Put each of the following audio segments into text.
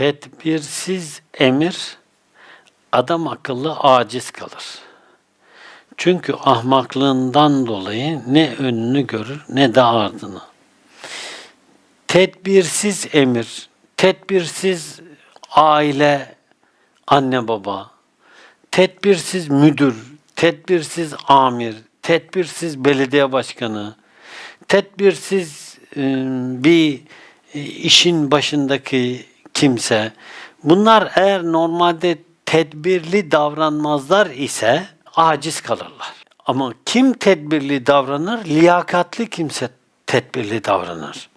Tedbirsiz emir adam akıllı aciz kalır. Çünkü ahmaklığından dolayı ne önünü görür ne de ardını. Tedbirsiz emir, tedbirsiz aile, anne baba, tedbirsiz müdür, tedbirsiz amir, tedbirsiz belediye başkanı, tedbirsiz e, bir e, işin başındaki kimse. Bunlar eğer normalde tedbirli davranmazlar ise aciz kalırlar. Ama kim tedbirli davranır? Liyakatli kimse tedbirli davranır.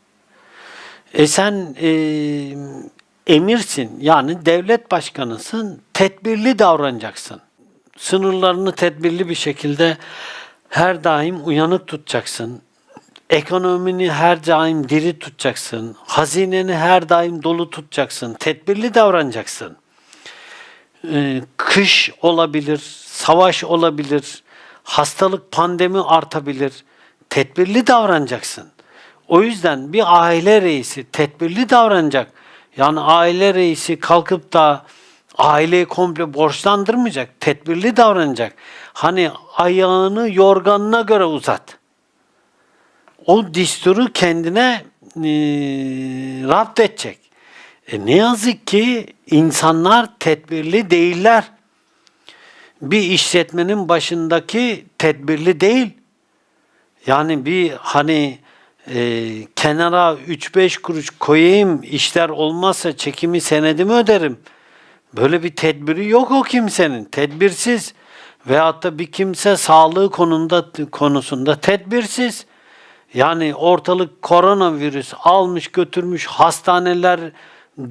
E sen e, emirsin yani devlet başkanısın, tedbirli davranacaksın. Sınırlarını tedbirli bir şekilde her daim uyanık tutacaksın. Ekonomini her daim diri tutacaksın. Hazineni her daim dolu tutacaksın. Tedbirli davranacaksın. Ee, kış olabilir, savaş olabilir, hastalık, pandemi artabilir. Tedbirli davranacaksın. O yüzden bir aile reisi tedbirli davranacak. Yani aile reisi kalkıp da aileyi komple borçlandırmayacak. Tedbirli davranacak. Hani ayağını yorganına göre uzat. O disturu kendine e, rapt edecek. E ne yazık ki insanlar tedbirli değiller. Bir işletmenin başındaki tedbirli değil. Yani bir hani e, kenara 3-5 kuruş koyayım işler olmazsa çekimi senedimi öderim. Böyle bir tedbiri yok o kimsenin. Tedbirsiz. Veyahut da bir kimse sağlığı konunda konusunda tedbirsiz. Yani ortalık koronavirüs almış götürmüş hastaneler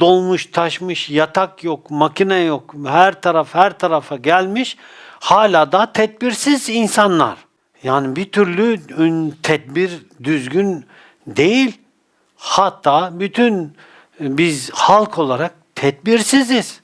dolmuş taşmış yatak yok makine yok her taraf her tarafa gelmiş hala da tedbirsiz insanlar. Yani bir türlü tedbir düzgün değil. Hatta bütün biz halk olarak tedbirsiziz.